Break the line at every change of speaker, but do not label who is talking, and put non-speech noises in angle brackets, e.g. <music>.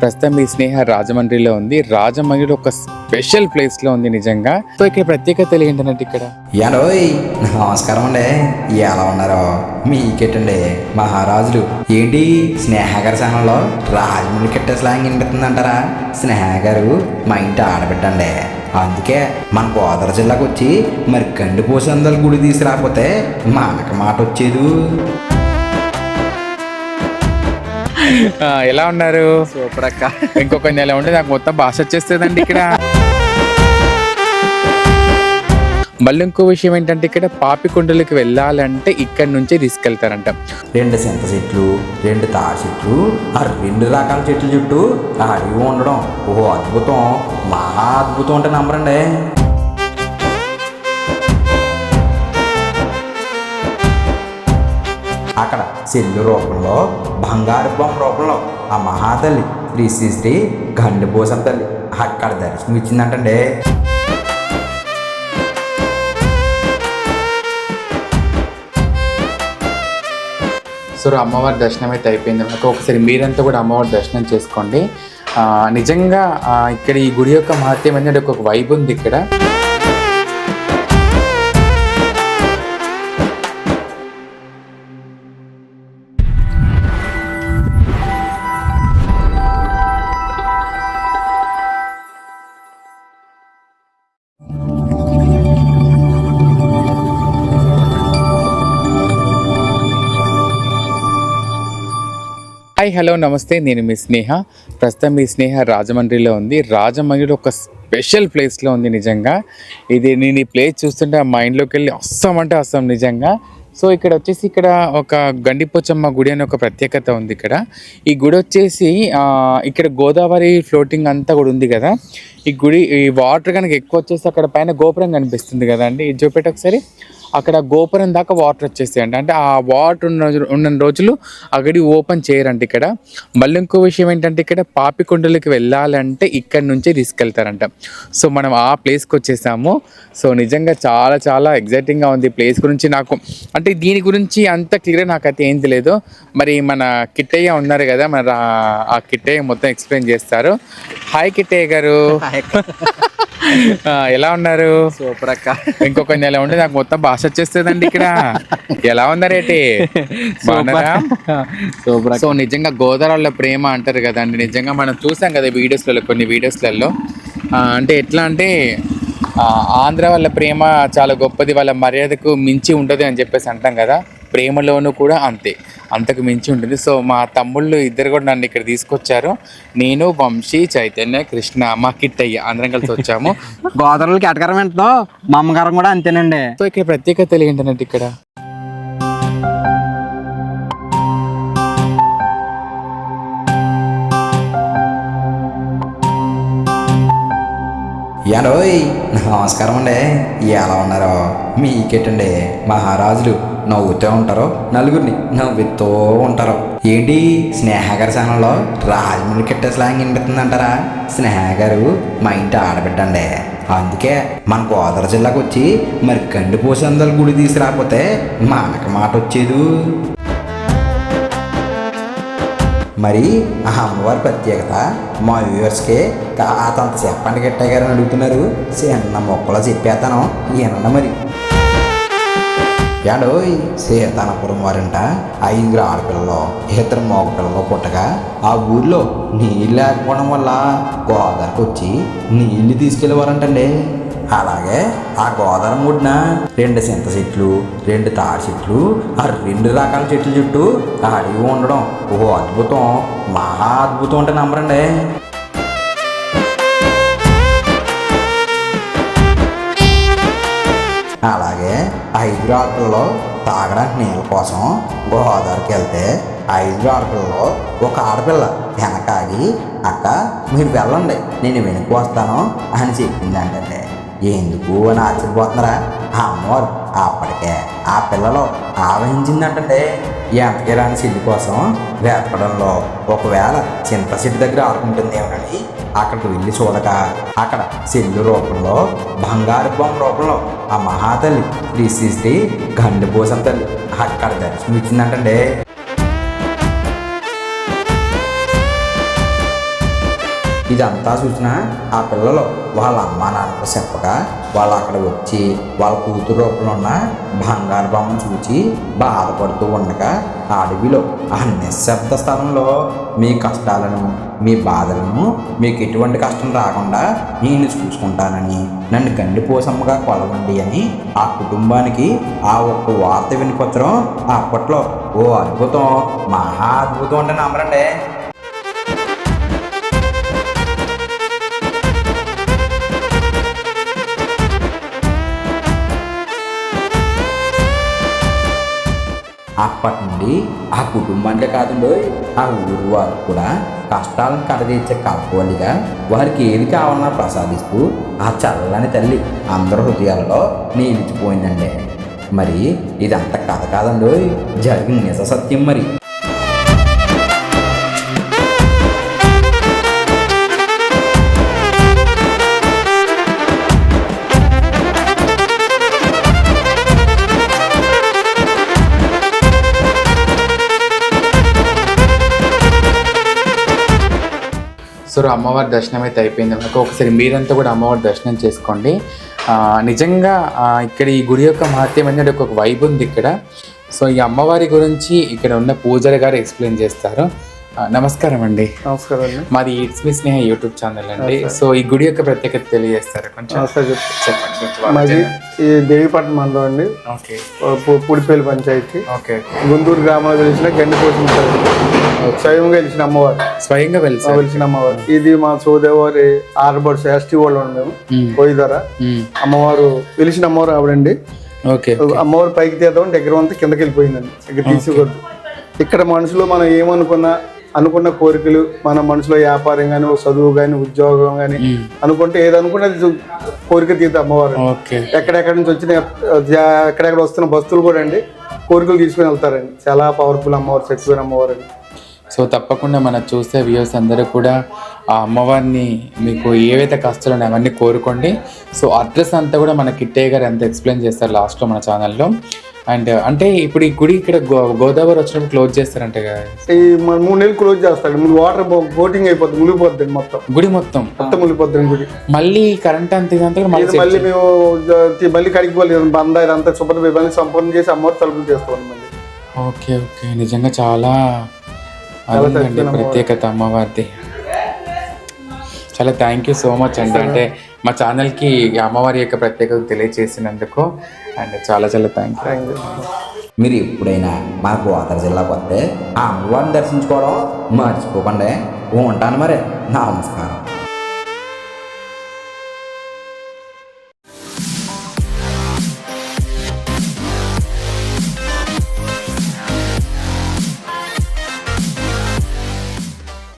ప్రస్తుతం మీ స్నేహ రాజమండ్రిలో ఉంది. రాజమండ్రిలో ఒక స్పెషల్ ప్లేస్లో ఉంది నిజంగా. సో ఇక్కడ ప్రత్యేకత ఏంటంటే ఇక్కడ?
యాడోయ్ నమస్కారం అండి. ఎలా ఉన్నారో? మీకెట్టండి మహారాజులు. ఏంటి? స్నేహ గారి రాజమండ్రి కిట్ట స్లాంగ్ వినిపిస్తుందంటారా? స్నేహ గారు మా ఇంటి ఆడబిట్టండి అందుకే మన గోదావరి జిల్లాకు వచ్చి మరి గండి పోసందల గుడి తీసుకురాకపోతే మనకు మాట వచ్చేది.
ఎలా ఉన్నారు?
సూపర్ అక్క.
ఇంకొక నెల ఉంటే నాకు మొత్తం భాష వచ్చేస్తుందండి ఇక్కడ. మళ్ళీ ఇంకో విషయం ఏంటంటే ఇక్కడ పాపికొండలకి వెళ్ళాలంటే ఇక్కడ నుంచే తీసుకెళ్తారంట.
రెండు సింత చెట్లు రెండు తాడి చెట్లు ఆ రెండు రకాల చెట్ల చుట్టూ అడవి ఉండడం. ఓ అద్భుతం. మహా అద్భుతం అంటే నమ్మరండి. అక్కడ చెల్లు రూపంలో బంగారు బొమ్మ రూపంలో ఆ మహాతల్లి శ్రీ శ్రీ శ్రీ గండిపోసం తల్లి. అక్కడ దర్శనం ఇచ్చిందంటండి.
సో అమ్మవారి దర్శనం అయితే అయిపోయింది. మనకు ఒకసారి మీరంతా కూడా అమ్మవారి దర్శనం చేసుకోండి. నిజంగా ఇక్కడ ఈ గుడి యొక్క మహత్యం అనేది ఒక వైబ్ ఉంది ఇక్కడ. హాయ్ హలో నమస్తే. నేను మీ స్నేహ. ప్రస్తుతం మీ స్నేహ రాజమండ్రిలో ఉంది. రాజమండ్రిలో ఒక స్పెషల్ ప్లేస్లో ఉంది నిజంగా. ఇది నేను ఈ ప్లేస్ చూస్తుంటే ఆ మైండ్లోకి వెళ్ళి వస్తాం అంటే వస్తాం నిజంగా. సో ఇక్కడ వచ్చేసి ఇక్కడ ఒక గండిపోచమ్మ గుడి అనే ఒక ప్రత్యేకత ఉంది ఇక్కడ. ఈ గుడి వచ్చేసి ఇక్కడ గోదావరి ఫ్లోటింగ్ అంతా కూడా ఉంది కదా. ఈ గుడి ఈ వాటర్ కనుక ఎక్కువ వచ్చేసి అక్కడ పైన గోపురం కనిపిస్తుంది కదా అండి ఇది చూపెట్టి ఒకసారి. అక్కడ గోపురం దాకా వాటర్ వచ్చేస్తాయండి అంటే ఆ వాటర్ ఉన్న రోజు- ఉన్న రోజులు అక్కడి ఓపెన్ చేయరంట ఇక్కడ. మళ్ళీ ఇంకో విషయం ఏంటంటే ఇక్కడ పాపికొండలకి వెళ్ళాలంటే ఇక్కడ నుంచే తీసుకెళ్తారంట సో మనం ఆ ప్లేస్కి వచ్చేసాము. సో నిజంగా చాలా చాలా ఎగ్జైటింగ్గా ఉంది ప్లేస్ గురించి నాకు. అంటే దీని గురించి అంత క్లియర్ నాకైతే ఏం తెలియదు మరి మన కిట్టయ్య ఉన్నారు కదా మన ఆ కిట్టయ్య మొత్తం ఎక్స్ప్లెయిన్ చేస్తారు. హాయ్ కిట్టయ్య గారు. <laughs> ఎలా ఉన్నారు?
సూపర్ అక్క.
ఇంకొక నెల ఉంటే నాకు మొత్తం భాష వచ్చేస్తుందండి ఇక్కడ. <laughs> ఎలా ఉన్నారేటి బాగున్నారా?
సూపర్
సో నిజంగా గోదావరిలో ప్రేమ అంటారు కదండి. నిజంగా మనం చూసాం కదా వీడియోస్లలో కొన్ని వీడియోస్లలో. అంటే ఎట్లా అంటే ఆంధ్ర వాళ్ళ ప్రేమ చాలా గొప్పది వాళ్ళ మర్యాదకు మించి ఉంటుంది అని చెప్పేసి అంటాం కదా. ప్రేమలోనూ కూడా అంతే. అంతకు మించి ఉంటుంది. సో మా తమ్ముళ్ళు ఇద్దరు కూడా నన్ను ఇక్కడ తీసుకొచ్చారు. నేను వంశీ చైతన్య కృష్ణ మా కిట్టయ్య అందరం కలిసి వచ్చాము. <laughs>
గోదావరికి ఎటకరం ఎంతో మా అమ్మగారం కూడా అంతేనండి.
సో ఇక్కడ ప్రత్యేకత ఏంటంటే ఇక్కడ?
యాడోయ్ నమస్కారం అండి ఎలా ఉన్నారో? మీకెట్టండి మహారాజులు. నవ్వుతూ ఉంటారు నలుగురిని నవ్వుతూ ఉంటారు. ఏంటి? స్నేహగారి ఛానల్లో రాజమండ్రి కిట్ట స్లాంగ్ వినిపిస్తుందంటారా? స్నేహ గారు మా ఇంటి ఆడబిడ్డండి. అందుకే మన గోదావరి జిల్లాకు వచ్చి మరి గండి పోసందల గుడి తీసుకురాకపోతే మనకు మాట వచ్చేది. మరి ఆ అమ్మవారి ప్రత్యేకత మా వ్యూవర్స్కి కాతంత చెప్పండి గిట్టయ్య గారని అడుగుతున్నారు. చిన్న మొక్కలో చెప్పేస్తాను ఈయనన్న మరి. ఏడోయ్ సీతానపురం వారంట ఐదుగురు ఆడపిల్లలు ఇద్దరు మగ పిల్లలు పుట్టగా ఆ ఊర్లో నీళ్ళు లేకపోవడం వల్ల గోదావరికి వచ్చి నీళ్ళు తీసుకెళ్ళేవారంటండి. అలాగే ఆ గోదావరి ముడిన రెండు సింత చెట్లు రెండు తాడి చెట్లు ఆ రెండు రకాల చెట్ల చుట్టూ ఆ అడవి ఉండడం ఓ అద్భుతం మహా అద్భుతం అంటే నమ్మరండి. ఐదు ఆడపిల్లలో తాగడానికి నీళ్ళ కోసం గోదావరికి వెళ్తే ఐదు ఆడపిల్లలో ఒక ఆడపిల్ల వెనకాగి అక్క మీరు వెళ్ళండి నేను వెనక్కి వస్తాను అని చెప్పిందంటే ఎందుకు? అని ఆశ్చర్యపోతున్నారా? ఆ అమ్మవారు అప్పటికే ఆ పిల్లలు ఆవహించిందంటే ఎంతకి రాని చెల్లి కోసం వెతకడంలో ఒకవేళ చింత చెట్టు దగ్గర ఆడుకుంటుంది ఏమని అక్కడికి వెళ్ళి చూడక అక్కడ సెల్లు రూపంలో బంగారు బొమ్మ రూపంలో ఆ మహాతల్లి శ్రీ శ్రీ శ్రీ గండిపోసం తల్లి. అక్కడ దర్శనం ఇచ్చిందంటే ఇదంతా చూసిన ఆ పిల్లలు వాళ్ళ అమ్మా నాన్నకు చెప్పగా వాళ్ళు అక్కడ వచ్చి వాళ్ళ కూతురు రూపంలో ఉన్న బంగారు బొమ్మను చూచి బాధపడుతూ ఉండగా అడవిలో ఆ నిశ్శబ్ద స్థలంలో మీ కష్టాలను మీ బాధలను మీకు ఎటువంటి కష్టం రాకుండా నేను చూసుకుంటానని నన్ను గండిపోసమ్మగా కొలవండి అని ఆ కుటుంబానికి ఆ ఒక్క వార్త వినిపించడం అప్పట్లో ఓ అద్భుతం మహా అద్భుతం అంటే నమ్మరండి. అప్పటి నుండి ఆ కుటుంబానికే కాదండి ఆ ఊరు వారు కూడా కష్టాలను కడదీర్చే కల్పవల్లిగా వారికి ఏది కావాలన్నా ప్రసాదిస్తూ ఆ చల్లని తల్లి అందరి హృదయాలలో నిలిచిపోయిందండి. మరి ఇదంత కథ కాదండి జరిగిన నిజ సత్యం మరి.
సో అమ్మవారి దర్శనం అయితే అయిపోయింది. మనకు ఒకసారి మీరంతా కూడా అమ్మవారి దర్శనం చేసుకోండి. నిజంగా ఇక్కడ ఈ గుడి యొక్క మహత్యం అనేది ఒక వైబ్ ఉంది ఇక్కడ. సో ఈ అమ్మవారి గురించి ఇక్కడ ఉన్న పూజారి గారు ఎక్స్ప్లెయిన్ చేస్తారు. నమస్కారం అండి.
నమస్కారం. అండి
మాది it's me Sneha YouTube channel అండి. సో ఈ గుడి యొక్క ప్రత్యేకత తెలియజేస్తారు కొంచెం? చెప్పండి.
మాది ఈ దేవిపట్నం మండలం అండి.
ఓకే.
పు- పుడిపల్లి పంచాయతీ.
ఓకే
గుంటూరు గ్రామంలో వెలిసిన గండి పోసిన స్వయంగా వెలిసిన అమ్మవారు.
స్వయంగా వెళ్తారు
వెలిసిన అమ్మవారు. ఇది మా సోదేవారి ఆర్బర్డ్స్ ఎస్టీ వాళ్ళు మేము. పోయిదార. అమ్మవారు వెలిసిన అమ్మవారు ఆవిడండి.
ఓకే
అమ్మవారు పైకి తీద్దాం దగ్గర అంతా కిందకి వెళ్ళిపోయిందండి. ఇక్కడ తీసుకోవద్దు ఇక్కడ మనుషులు మనం ఏమనుకున్నా అనుకున్న కోరికలు మన మనసులో వ్యాపారం కానీ చదువు కానీ ఉద్యోగం కానీ అనుకుంటే ఏది అనుకున్నా అది కోరిక తీద్దాం అమ్మవారు.
ఓకే.
ఎక్కడెక్కడి నుంచి వచ్చిన ఎక్కడెక్కడ వస్తున్న బస్తులు కూడా అండి కోరికలు తీసుకుని వెళ్తారండి. చాలా పవర్ఫుల్ అమ్మవారు శక్తిమైన అమ్మవారు అండి.
సో తప్పకుండా మనం చూసే వ్యూస్ అందరూ కూడా ఆ అమ్మవారిని మీకు ఏవైతే కష్టాలు ఉన్నాయో అవన్నీ కోరుకోండి. సో అడ్రస్ అంతా కూడా మన కిట్టయ్య గారు అంతా ఎక్స్ప్లెయిన్ చేస్తారు లాస్ట్లో మన ఛానల్లో అండ్ అంటే ఇప్పుడు ఈ గుడి ఇక్కడ గోదావరి వచ్చినప్పుడు క్లోజ్ చేస్తారంట కదా.
ఈ మన మూడు నెలలు క్లోజ్ చేస్తాడు. ముందు వాటర్ బోటింగ్ అయిపోద్ది మునిగిపోద్ది మొత్తం.
గుడి మొత్తం?
మొత్తం మునిగిపోద్ది గుడి.
మళ్ళీ కరెంట్ అంత ఇదంతా మళ్ళీ
మళ్ళీ మేము మళ్ళీ కడిగిపోలేదు బంద ఇదంతా శుభ్రం మళ్ళీ సంపూర్ణ చేసి అమ్మవారు తలుపులు చేసుకోవాలి మళ్ళీ.
Okay okay. నిజంగా చాలా అదండి ప్రత్యేకత అమ్మవారిది. చాలా థ్యాంక్ యూ సో మచ్ అండి. అంటే మా ఛానల్కి అమ్మవారి యొక్క ప్రత్యేకత తెలియజేసినందుకు అండ్ చాలా చాలా థ్యాంక్ యూ
థ్యాంక్ యూ
మీరు ఎప్పుడైనా మా గోదావరి జిల్లాకు వస్తే ఆ అమ్మవారిని దర్శించుకోవడం మర్చిపోకండి. ఉంటాను మరి. నమస్కారం.